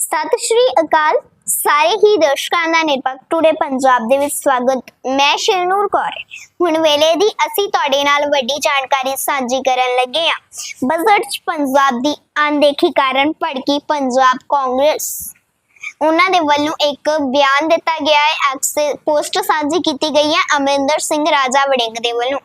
ਸਤਿ ਸ਼੍ਰੀ ਅਕਾਲ। ਸਾਰੇ ਹੀ ਦਰਸ਼ਕਾਂ ਦਾ ਨਿਰਪੱਖ ਟੂਡੇ ਪੰਜਾਬ ਦੇ ਵਿੱਚ ਸਵਾਗਤ। ਮੈਂ ਸ਼ਿਰਨੂਰ ਕੌਰ। ਹੁਣ ਵੇਲੇ ਦੀ ਅਸੀਂ ਤੁਹਾਡੇ ਨਾਲ ਵੱਡੀ ਜਾਣਕਾਰੀ ਸਾਂਝੀ ਕਰਨ ਲੱਗੇ ਹਾਂ। ਬਜਟ 'ਚ ਪੰਜਾਬ ਦੀ ਅਣਦੇਖੀ ਕਾਰਨ ਭੜਕੀ ਪੰਜਾਬ ਕਾਂਗਰਸ। ਉਹਨਾਂ ਦੇ ਵੱਲੋਂ ਇੱਕ ਬਿਆਨ ਦਿੱਤਾ ਗਿਆ ਹੈ। ਐਕਸ ਪੋਸਟ ਸਾਂਝੀ ਕੀਤੀ ਗਈ ਹੈ ਅਮਰਿੰਦਰ ਸਿੰਘ ਰਾਜਾ ਵੜਿੰਗ ਦੇ ਵੱਲੋਂ।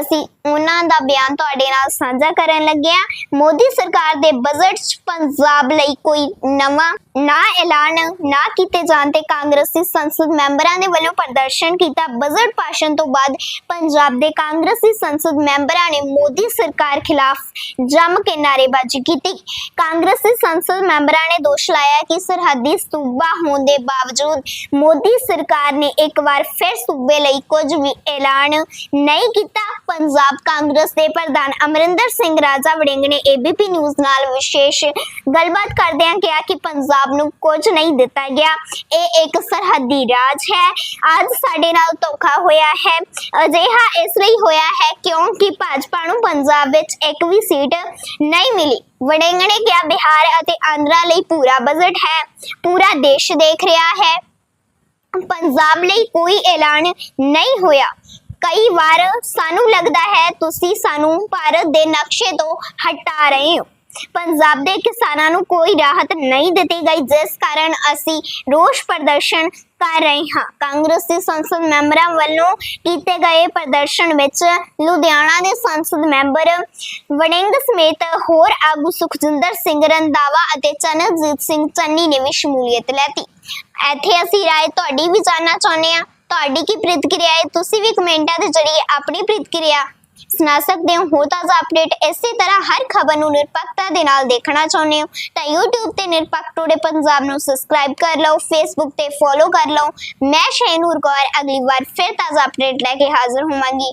ਅਸੀਂ ਉਹਨਾਂ ਦਾ ਬਿਆਨ ਤੁਹਾਡੇ ਨਾਲ ਸਾਂਝਾ ਕਰਨ ਲੱਗੇ ਹਾਂ। ਮੋਦੀ ਸਰਕਾਰ ਦੇ ਬਜਟ 'ਚ ਪੰਜਾਬ ਲਈ ਕੋਈ ਨਵਾਂ ਨਾ ਐਲਾਨ, ਨਾ ਕੀਤੇ ਜਾਣ ਤੇ ਕਾਂਗਰਸੀ ਸੰਸਦ ਮੈਂਬਰਾਂ ਦੇ ਵੱਲੋਂ ਪ੍ਰਦਰਸ਼ਨ ਕੀਤਾ। ਬਜਟ ਭਾਸ਼ਣ ਤੋਂ ਬਾਅਦ ਪੰਜਾਬ ਦੇ ਕਾਂਗਰਸੀ ਸੰਸਦ ਮੈਂਬਰਾਂ ਨੇ ਮੋਦੀ ਸਰਕਾਰ ਖਿਲਾਫ ਜੰਮ ਕੇ ਨਾਅਰੇਬਾਜ਼ੀ ਕੀਤੀ। ਕਾਂਗਰਸੀ ਸੰਸਦ ਮੈਂਬਰਾਂ ਨੇ ਦੋਸ਼ ਲਾਇਆ ਕਿ ਸਰਹੱਦੀ ਸੂਬਾ ਹੋਣ ਦੇ ਬਾਵਜੂਦ ਮੋਦੀ ਸਰਕਾਰ ਨੇ ਇੱਕ ਵਾਰ ਫਿਰ ਸੂਬੇ ਲਈ ਕੁਝ ਵੀ ਐਲਾਨ ਨਹੀਂ ਕੀਤਾ। ਪੰਜਾਬ ਕਾਂਗਰਸ ਦੇ ਪ੍ਰਧਾਨ ਅਮਰਿੰਦਰ ਸਿੰਘ ਰਾਜਾ ਵੜਿੰਗ ਨੇ ਏਬੀਪੀ ਨਿਊਜ਼ ਨਾਲ ਵਿਸ਼ੇਸ਼ ਗੱਲਬਾਤ ਕਰਦਿਆਂ ਕਿਹਾ ਕਿ ਪੰਜਾਬ ਨੂੰ ਕੁਝ ਨਹੀਂ ਦਿੱਤਾ ਗਿਆ। ਇਹ ਇੱਕ ਸਰਹੱਦੀ ਰਾਜ ਹੈ। ਅੱਜ ਸਾਡੇ ਨਾਲ ਧੋਖਾ ਹੋਇਆ ਹੈ। ਅਜਿਹਾ ਇਸ ਲਈ ਹੋਇਆ ਹੈ ਕਿਉਂਕਿ ਭਾਜਪਾ ਨੂੰ ਪੰਜਾਬ ਵਿੱਚ ਇੱਕ ਵੀ ਸੀਟ ਨਹੀਂ ਮਿਲੀ। ਵੜਿੰਗ ਨੇ ਕਿਹਾ, ਬਿਹਾਰ ਅਤੇ ਆਂਧਰਾ ਲਈ ਪੂਰਾ ਬਜਟ ਹੈ। ਪੂਰਾ ਦੇਸ਼ ਦੇਖ ਰਿਹਾ ਹੈ। ਪੰਜਾਬ ਲਈ ਕੋਈ ਐਲਾਨ ਨਹੀਂ ਹੋਇਆ। ਕਈ ਵਾਰ ਸਾਨੂੰ ਲੱਗਦਾ ਹੈ ਤੁਸੀਂ ਸਾਨੂੰ ਭਾਰਤ ਦੇ ਨਕਸ਼ੇ ਤੋਂ ਹਟਾ ਰਹੇ ਹੋ। ਪੰਜਾਬ ਦੇ ਕਿਸਾਨਾਂ ਨੂੰ ਕੋਈ ਰਾਹਤ ਨਹੀਂ ਦਿੱਤੀ ਗਈ, ਜਿਸ ਕਾਰਨ ਅਸੀਂ ਰੋਸ ਪ੍ਰਦਰਸ਼ਨ ਕਰ ਰਹੇ ਹਾਂ। ਕਾਂਗਰਸੀ ਸੰਸਦ ਮੈਂਬਰਾਂ ਵੱਲੋਂ ਕੀਤੇ ਗਏ ਪ੍ਰਦਰਸ਼ਨ ਵਿੱਚ ਲੁਧਿਆਣਾ ਦੇ ਸੰਸਦ ਮੈਂਬਰ ਵੜਿੰਗ ਸਮੇਤ ਹੋਰ ਆਗੂ ਸੁਖਜਿੰਦਰ ਸਿੰਘ ਰੰਦਾਵਾ ਅਤੇ ਚਰਨਜੀਤ ਸਿੰਘ ਚੰਨੀ ਨੇ ਵੀ ਸ਼ਮੂਲੀਅਤ ਲੈਤੀ। ਇੱਥੇ ਅਸੀਂ ਰਾਏ ਤੁਹਾਡੀ ਵੀ ਜਾਣਨਾ ਚਾਹੁੰਦੇ ਹਾਂ। ਤੁਹਾਡੀ ਕੀ ਪ੍ਰਤੀਕਿਰਿਆ ਹੈ? ਤੁਸੀਂ ਵੀ ਕਮੈਂਟਾਂ ਦੇ ਜ਼ਰੀਏ ਆਪਣੀ ਪ੍ਰਤੀਕਿਰਿਆ ਸੁਣਾ ਸਕਦੇ ਹੋ। ਹੋਰ ਤਾਜ਼ਾ ਅਪਡੇਟ ਇਸੇ ਤਰ੍ਹਾਂ ਹਰ ਖਬਰ ਨੂੰ ਨਿਰਪੱਖਤਾ ਦੇ ਨਾਲ ਦੇਖਣਾ ਚਾਹੁੰਦੇ ਹੋ ਤਾਂ YouTube ਤੇ ਨਿਰਪੱਖ ਟੂਡੇ ਪੰਜਾਬ ਨੂੰ ਸਬਸਕ੍ਰਾਈਬ ਕਰ ਲਓ, Facebook ਤੇ ਫੋਲੋ ਕਰ ਲਓ। ਮੈਂ ਸ਼ੈਨੂਰ ਕੌਰ, ਅਗਲੀ ਵਾਰ ਫਿਰ ਤਾਜ਼ਾ ਅਪਡੇਟ ਲੈ ਕੇ ਹਾਜ਼ਰ ਹੋਵਾਂਗੀ।